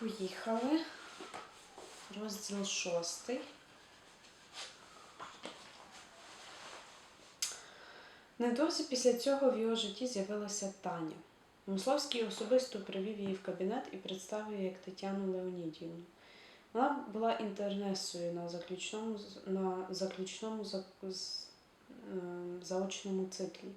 Поїхали. Розділ шостий. Невдовзі після цього в його житті з'явилася Таня. Мисловський особисто привів її в кабінет і представив її як Тетяну Леонідівну. Вона була інтернесою на заключному, на заключному за- з- е, заочному циклі.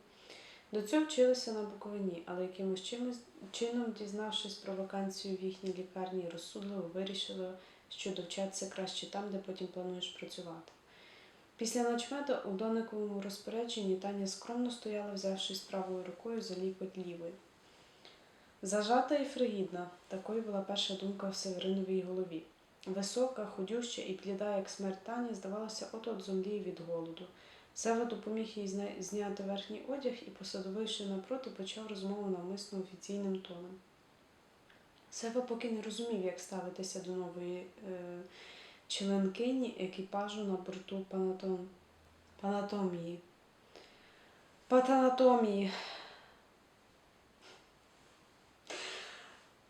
До цього вчилися на Буковині, але якимось чимось, чином, дізнавшись про вакансію в їхній лікарні, розсудливо вирішили, що довчатися краще там, де потім плануєш працювати. Після начмеда у дониковому розпорядженні Таня скромно стояла, взявшись правою рукою за лікоть лівої. Зажата і фригідна, такою була перша думка в Севериновій голові. Висока, худюща і бліда, як смерть Таня, здавалося, от-от зомліє від голоду. Сева допоміг їй зняти верхній одяг і, посадовивши напроти, почав розмову навмисно офіційним тоном. Сева поки не розумів, як ставитися до нової е, членкині екіпажу на борту панатон... панатомії. Патанатомії.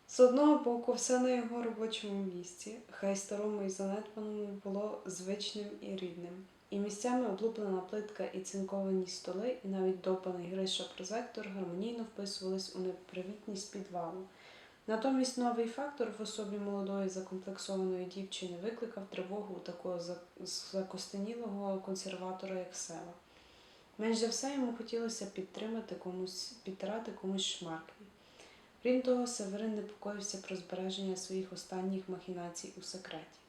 З одного боку, все на його робочому місці, хай старому і занедбаному було звичним і рідним. І місцями облуплена плитка і цинковані столи, і навіть довбаний гриша прозектор гармонійно вписувались у непривітність підвалу. Натомість новий фактор в особі молодої закомплексованої дівчини викликав тривогу у такого закостенілого консерватора, як Сева. Менш за все йому хотілося підтримати комусь, підтирати комусь шмарклі. Крім того, Северин непокоївся про збереження своїх останніх махінацій у секреті.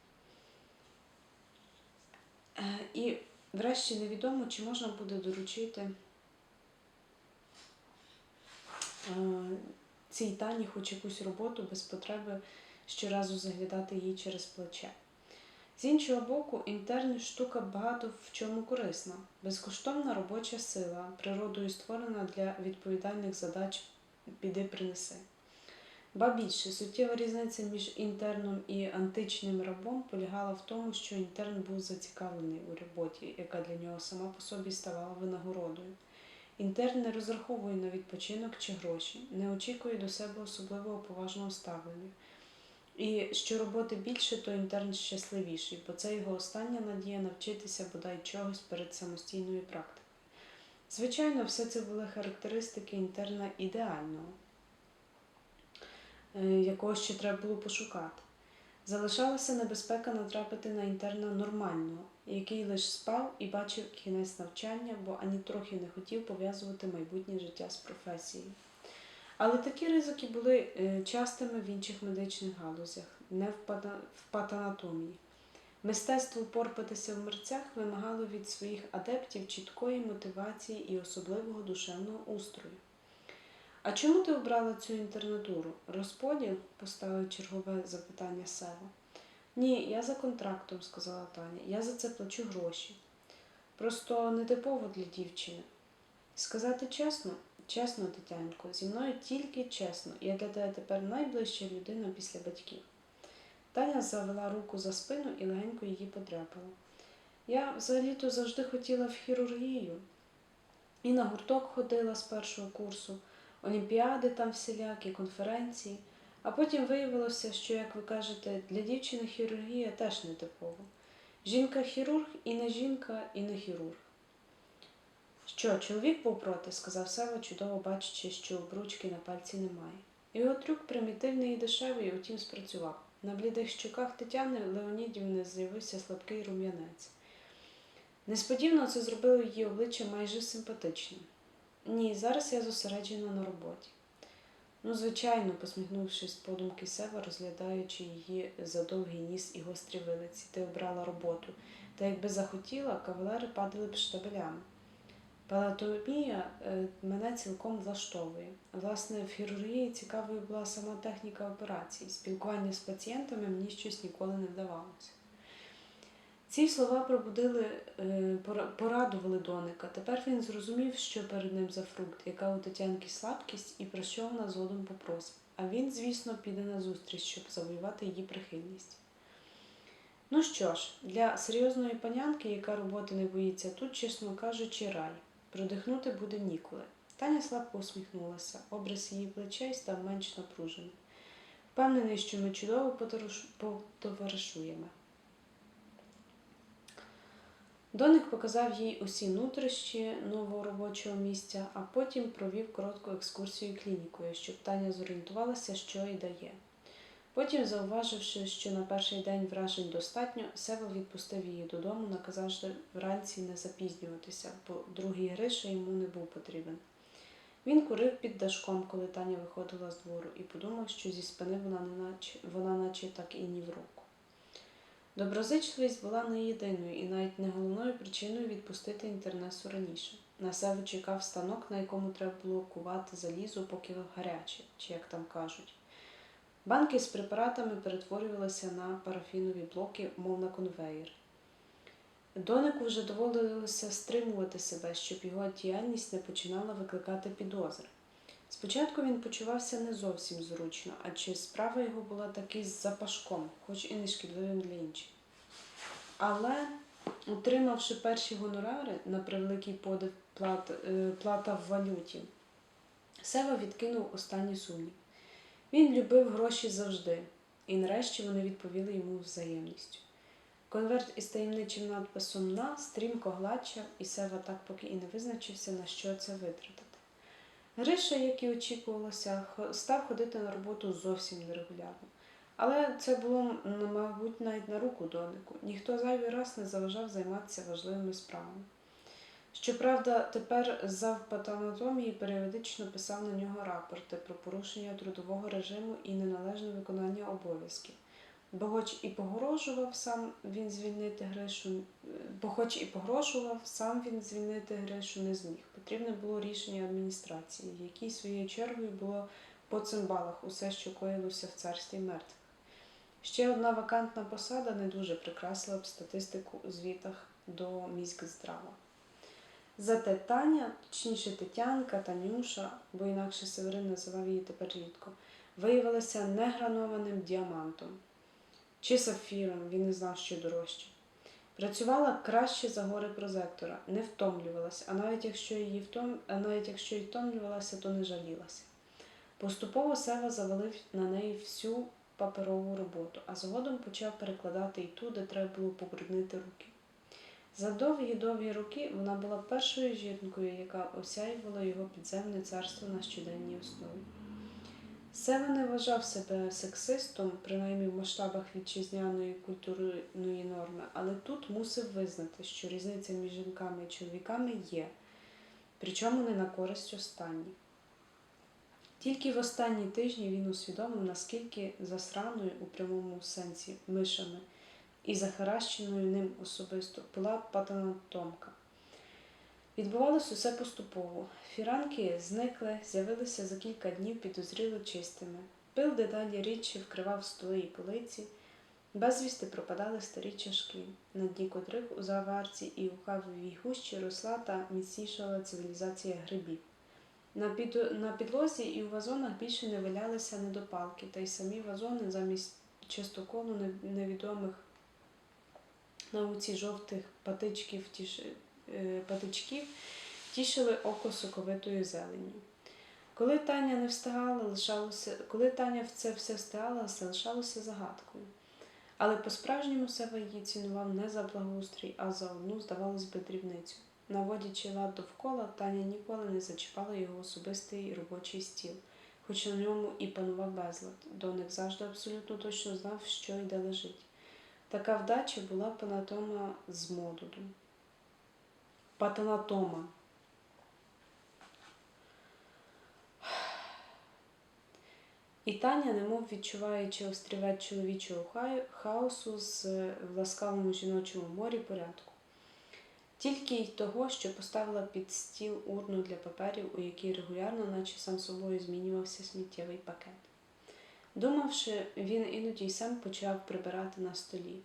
Е, І врешті невідомо, чи можна буде доручити е, цій Тані хоч якусь роботу без потреби щоразу заглядати їй через плече. З іншого боку, інтерн штука багато в чому корисна, безкоштовна робоча сила, природою створена для відповідальних задач піди принеси. Ба більше, суттєва різниця між інтерном і античним рабом полягала в тому, що інтерн був зацікавлений у роботі, яка для нього сама по собі ставала винагородою. Інтерн не розраховує на відпочинок чи гроші, не очікує до себе особливого поважного ставлення. І що роботи більше, то інтерн щасливіший, бо це його остання надія навчитися бодай чогось перед самостійною практикою. Звичайно, все це були характеристики інтерна ідеального, якого ще треба було пошукати. Залишалася небезпека натрапити на інтерна нормального, який лише спав і бачив кінець навчання, бо ані трохи не хотів пов'язувати майбутнє життя з професією. Але такі ризики були е, частими в інших медичних галузях, не в патанатомії. Мистецтво порпатися в мерцях вимагало від своїх адептів чіткої мотивації і особливого душевного устрою. А чому ти обрала цю інтернатуру? Розподіл? поставив чергове запитання Сева. Ні, я за контрактом, сказала Таня. Я за це плачу гроші. Просто нетипово для дівчини. Сказати чесно, чесно, Тетянко, зі мною тільки чесно. Я для тебе тепер найближча людина після батьків. Таня завела руку за спину і легенько її подряпала. Я взагалі-то завжди хотіла в хірургію. І на гурток ходила з першого курсу, олімпіади там всілякі, конференції. А потім виявилося, що, як ви кажете, для дівчини хірургія теж не типова. Жінка хірург і не жінка, і не хірург. Що, чоловік був проти, сказав Сева, чудово бачачи, що обручки на пальці немає. Його трюк примітивний і дешевий, утім спрацював. На блідих щоках Тетяни Леонідівни з'явився слабкий рум'янець. Несподівано це зробило її обличчя майже симпатичним. Ні, зараз я зосереджена на роботі. Ну, звичайно, посміхнувшись подумки Сева, розглядаючи її за довгий ніс і гострі вилиці, ти обрала роботу. Та якби захотіла, кавалери падали б штабелями. Палатомія е, мене цілком влаштовує. Власне, в хірургії цікавою була сама техніка операцій. Спілкування з пацієнтами мені щось ніколи не вдавалося. Ці слова пробудили, е, порадували Доника. Тепер він зрозумів, що перед ним за фрукт, яка у Тетянки слабкість і про що вона згодом попросить. А він, звісно, піде на зустріч, щоб завоювати її прихильність. Ну що ж, для серйозної панянки, яка роботи не боїться, тут, чесно кажучи, рай. Продихнути буде ніколи. Таня слабко усміхнулася, образ її плечей став менш напруженим. Впевнений, що ми чудово потоваришуємо. Доник показав їй усі нутрощі нового робочого місця, а потім провів коротку екскурсію клінікою, щоб Таня зорієнтувалася, що і дає. Потім, зауваживши, що на перший день вражень достатньо, Сева відпустив її додому, наказавши вранці не запізнюватися, бо другий Гриша йому не був потрібен. Він курив під дашком, коли Таня виходила з двору, і подумав, що зі спини вона, не наче, вона наче так і ні в руку. Доброзичливість була не єдиною і навіть не головною причиною відпустити інтернесу раніше. На себе чекав станок, на якому треба було кувати залізо, поки гаряче, чи як там кажуть. Банки з препаратами перетворювалися на парафінові блоки, мов на конвеєр. Донику вже доводилося стримувати себе, щоб його діяльність не починала викликати підозри. Спочатку він почувався не зовсім зручно, адже справа його була таки з запашком, хоч і не шкідливим для інших. Але, отримавши перші гонорари на превеликий подив плат, е, плата в валюті, Сева відкинув останній сумнів. Він любив гроші завжди, і нарешті вони відповіли йому взаємністю. Конверт із таємничим надписом на стрімко гладчав, і Сева так поки і не визначився, на що це витратити. Гриша, як і очікувалося, став ходити на роботу зовсім нерегулярно. Але це було, мабуть, навіть на руку донику. Ніхто зайвий раз не заважав займатися важливими справами. Щоправда, тепер завпатанатомії періодично писав на нього рапорти про порушення трудового режиму і неналежне виконання обов'язків. Бо хоч і погрожував сам він звільнити Гришу, е, бо хоч і погрожував, сам він звільнити Гришу не зміг. Потрібне було рішення адміністрації, якій своєю чергою було по цимбалах усе, що коїлося в царстві мертвих. Ще одна вакантна посада не дуже прикрасила б статистику у звітах до міськздрава. Зате Таня, точніше Тетянка, Танюша, бо інакше Северин називав її тепер рідко, виявилася негранованим діамантом чи сапфіром, він не знав, що дорожче. Працювала краще за гори прозектора, не втомлювалася, а навіть якщо її втом... а навіть якщо й втомлювалася, то не жалілася. Поступово Сева завалив на неї всю паперову роботу, а згодом почав перекладати і ту, де треба було побруднити руки. За довгі-довгі роки вона була першою жінкою, яка осяювала його підземне царство на щоденній основі. Сева не вважав себе сексистом, принаймні в масштабах вітчизняної культурної норми, але тут мусив визнати, що різниця між жінками і чоловіками є, причому не на користь останніх. Тільки в останні тижні він усвідомив, наскільки засраною у прямому сенсі мишами і захаращеною ним особисто була патанатомка. Відбувалось усе поступово. Фіранки зникли, з'явилися за кілька днів підозріло чистими. Пил дедалі рідше вкривав столи і полиці, безвісти пропадали старі чашки, на дні котрих у заварці і у кавовій гущі росла та міцнішала цивілізація грибів. На, під... на підлозі і у вазонах більше не валялися недопалки, та й самі вазони замість частоколу невідомих науці жовтих патичків, тіш... е, патичків тішили око соковитою зеленню. Коли Таня не встигала, лишалося, коли Таня в це все встигала, залишалося загадкою. Але по-справжньому себе її цінував не за благоустрій, а за одну, здавалось би, дрібницю. Наводячи лад довкола, Таня ніколи не зачіпала його особистий робочий стіл, хоч на ньому і панував безлад. Доник завжди абсолютно точно знав, що і де лежить. Така вдача була панатома з модуду. Патанатома. І Таня, немов відчуваючи острівець чоловічого хаосу з в ласкавому жіночому морі порядку. Тільки й того, що поставила під стіл урну для паперів, у якій регулярно, наче сам собою, змінювався сміттєвий пакет. Думавши, він іноді й сам почав прибирати на столі,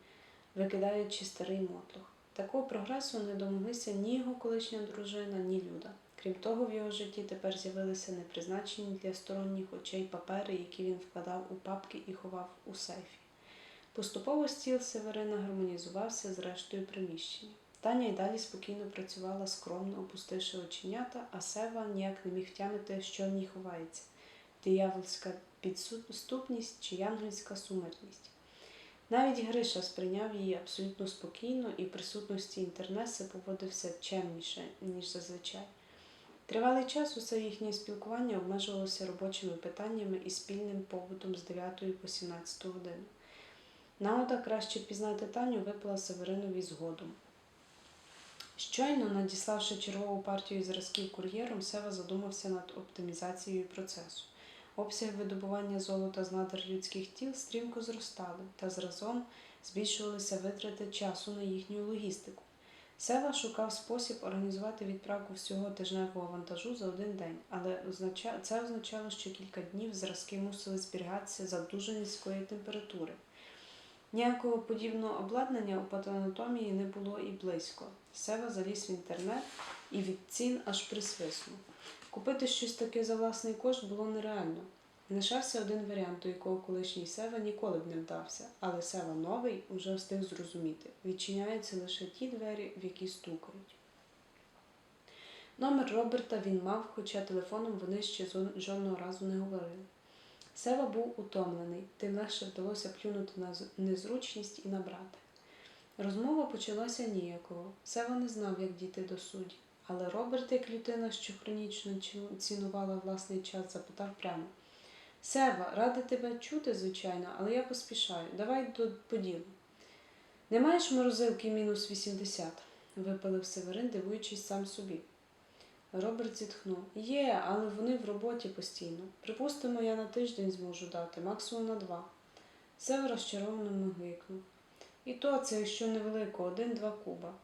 викидаючи старий мотлох. Такого прогресу не домоглися ні його колишня дружина, ні люда. Крім того, в його житті тепер з'явилися непризначені для сторонніх очей папери, які він вкладав у папки і ховав у сейфі. Поступово стіл Северина гармонізувався з рештою приміщення. Таня й далі спокійно працювала скромно, опустивши оченята, а Сева ніяк не міг втямити, що в ній ховається. диявольська підступність чи янгельська сумертність. Навіть Гриша сприйняв її абсолютно спокійно і в присутності інтернеси поводився чемніше, ніж зазвичай. Тривалий час усе їхнє спілкування обмежувалося робочими питаннями і спільним побутом з 9 по 17 годину. Нагода краще пізнати Таню випала Северинові згодом. Щойно, надіславши чергову партію зразків кур'єром, Сева задумався над оптимізацією процесу. Обсяг видобування золота з надр людських тіл стрімко зростали, та зразом збільшувалися витрати часу на їхню логістику. Сева шукав спосіб організувати відправку всього тижневого вантажу за один день, але це означало, що кілька днів зразки мусили зберігатися за дуже низької температури. Ніякого подібного обладнання у патанатомії не було і близько. Сева заліз в інтернет і від цін аж присвиснув. Купити щось таке за власний кошт було нереально. Лишався один варіант, до якого колишній Сева ніколи б не вдався, але Сева новий уже встиг зрозуміти. Відчиняються лише ті двері, в які стукають. Номер Роберта він мав, хоча телефоном вони ще жодного разу не говорили. Сева був утомлений, тим легше вдалося плюнути на незручність і набрати. Розмова почалася ніякого. Сева не знав, як дійти до судді, але Роберт, як людина, що хронічно цінувала власний час, запитав прямо. Сева, радий тебе чути, звичайно, але я поспішаю. Давай до по ділу. Не маєш морозилки мінус 80? випалив Северин, дивуючись сам собі. Роберт зітхнув. Є, але вони в роботі постійно. Припустимо, я на тиждень зможу дати, максимум на два. Север розчаровано мигикнув. І то це, якщо невелико, один-два куба.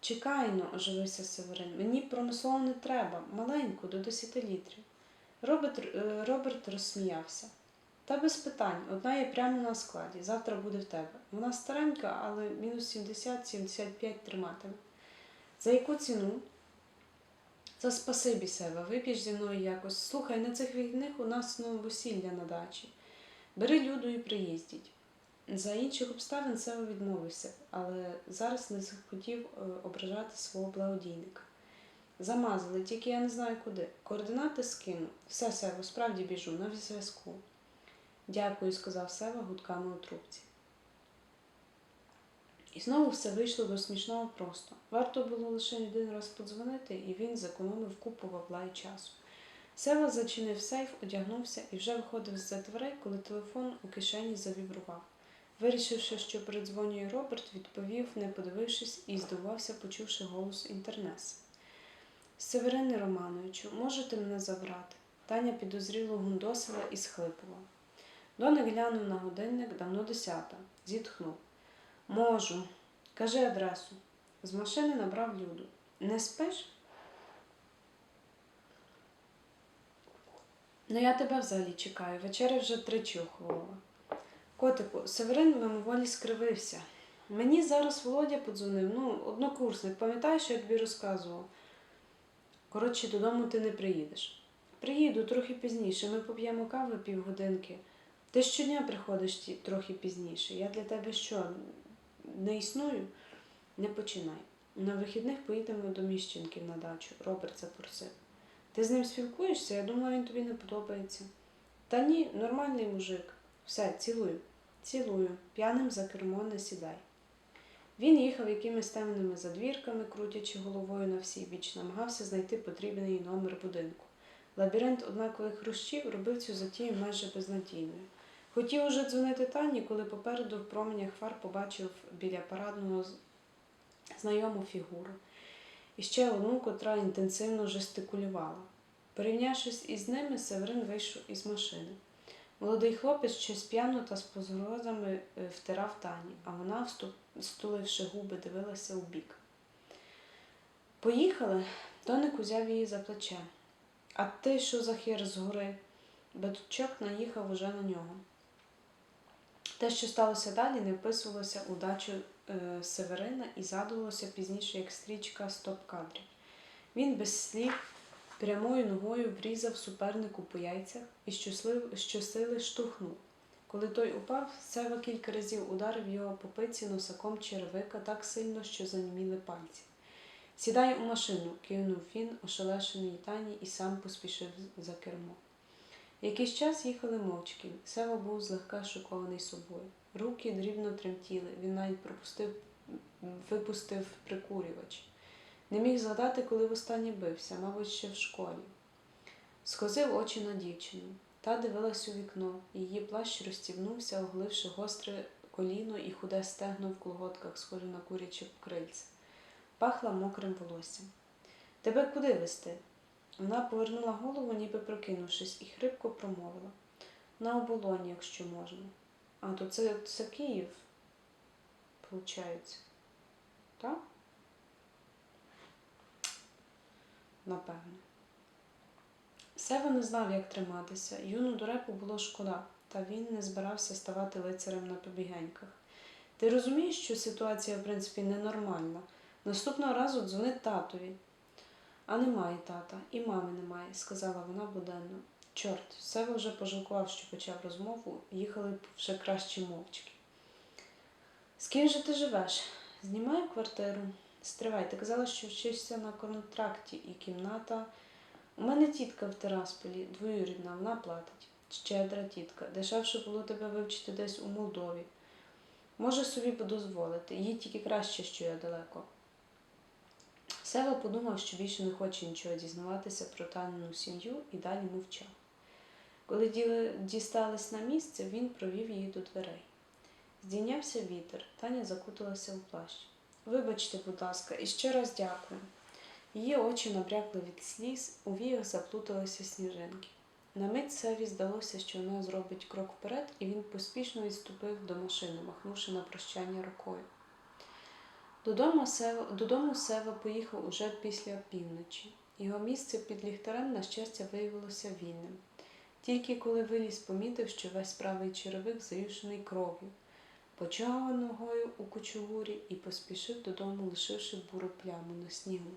Чекай но, оживився Северин. Мені промислово не треба, маленьку, до 10 літрів. Роберт, е, Роберт розсміявся. Та без питань, одна є прямо на складі, завтра буде в тебе. Вона старенька, але мінус 70-75 триматиме. За яку ціну? За спасибі себе, вип'єш зі мною якось. Слухай, на цих вихідних у нас ну, весілля на дачі. Бери люду і приїздіть. За інших обставин Сева відмовився, але зараз не захотів е, ображати свого благодійника. Замазали, тільки я не знаю куди. Координати скину. Все, Сево, справді біжу, на зв'язку. Дякую, сказав Сева гудками у трубці. І знову все вийшло до смішного просто. Варто було лише один раз подзвонити, і він зекономив купу бабла і часу. Сева зачинив сейф, одягнувся і вже виходив з-за дверей, коли телефон у кишені завібрував. Вирішивши, що передзвонює Роберт, відповів, не подивившись, і здивувався, почувши голос інтернеси. Северине Романовичу, можете мене забрати? Таня підозріло гундосила і схлипувала. Доник глянув на годинник давно десята, зітхнув. Можу. Кажи адресу. З машини набрав люду. Не спиш? Ну, я тебе взагалі чекаю. Вечеря вже тричі охолола. Котику, Северин мимоволі скривився. Мені зараз Володя подзвонив, ну, однокурсник, пам'ятаєш, що я тобі розказував? Коротше, додому ти не приїдеш. Приїду трохи пізніше, ми поп'ємо кави півгодинки. Ти щодня приходиш трохи пізніше. Я для тебе що, не існую? Не починай. На вихідних поїдемо до міщенків на дачу. Роберт запросив. Ти з ним спілкуєшся? Я думала, він тобі не подобається. Та ні, нормальний мужик. Все, цілую. Цілую. П'яним за кермо не сідай. Він їхав якимись темними задвірками, крутячи головою на всі біч, намагався знайти потрібний номер будинку. Лабіринт однакових хрущів робив цю затію майже безнадійною. Хотів уже дзвонити Тані, коли попереду в променях фар побачив біля парадного знайому фігуру. І ще одну, котра інтенсивно жестикулювала. Порівнявшись із ними, Северин вийшов із машини. Молодий хлопець щось п'яно та з погрозами е, втирав Тані, а вона, стуливши губи, дивилася у бік. Поїхали, Доник узяв її за плече. А ти що за хір згори? Бетучок наїхав уже на нього. Те, що сталося далі, не вписувалося у дачу е, Северина і згадувалося пізніше як стрічка стоп-кадрів. Він без слів прямою ногою врізав супернику по яйцях і щосили штовхнув. Коли той упав, Сева кілька разів ударив його по пиці носаком черевика так сильно, що заніміли пальці. Сідай у машину, кинув він, ошелешений тані, і сам поспішив за кермо. Якийсь час їхали мовчки. Сева був злегка шокований собою. Руки дрібно тремтіли, він навіть пропустив, випустив прикурювач. Не міг згадати, коли востаннє бився, мабуть, ще в школі. Схозив очі на дівчину. Та дивилась у вікно, її плащ розстібнувся, оголивши гостре коліно і худе стегно в колготках, схоже на куряче крильце. Пахла мокрим волоссям. Тебе куди вести? Вона повернула голову, ніби прокинувшись, і хрипко промовила. На оболоні, якщо можна. А, то це, це Київ, виходить. Так? Напевно. Сева не знав, як триматися. Юну дурепу було шкода, та він не збирався ставати лицарем на побігеньках. Ти розумієш, що ситуація, в принципі, ненормальна. Наступного разу дзвони татові. А немає тата, і мами немає, сказала вона буденно. Чорт, Сева вже пожалкував, що почав розмову, їхали б вже краще мовчки. З ким же ти живеш? Знімаю квартиру. Стривай, ти казала, що вчишся на контракті і кімната. У мене тітка в Терасполі, двоюрідна, вона платить. Щедра тітка. Дешевше було тебе вивчити десь у Молдові. Може собі дозволити, їй тільки краще, що я далеко. Сева подумав, що більше не хоче нічого дізнаватися про Танину сім'ю і далі мовчав. Коли дістались на місце, він провів її до дверей. Здійнявся вітер, Таня закуталася у плащ. Вибачте, будь ласка, і ще раз дякую. Її очі набрякли від сліз, у віях заплуталися сніжинки. На мить Севі здалося, що вона зробить крок вперед, і він поспішно відступив до машини, махнувши на прощання рукою. Додому Сева, додому Сева поїхав уже після півночі. Його місце під ліхтарем, на щастя, виявилося вільним. Тільки коли виліз, помітив, що весь правий черевик заюшений кров'ю, почав ногою у кучугурі і поспішив додому, лишивши буру пляму на снігу.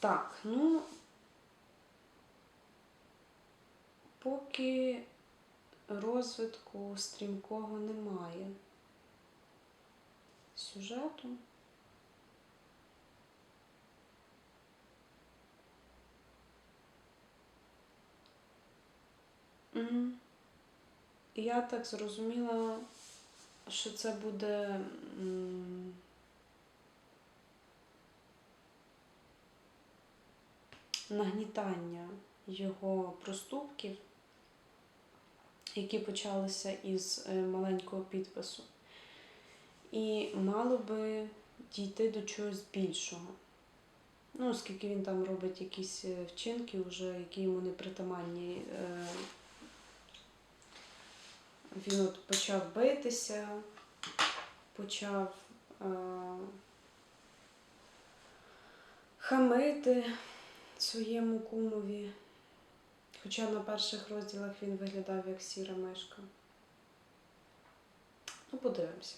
Так, ну поки розвитку стрімкого немає сюжету. Я так зрозуміла, що це буде. нагнітання його проступків, які почалися із е, маленького підпису, і мало би дійти до чогось більшого. Ну, оскільки він там робить якісь е, вчинки, вже, які йому не притаманні. Е, Він от почав битися, почав е, хамити своєму кумові. Хоча на перших розділах він виглядав як сіра мишка. Ну, подивимося.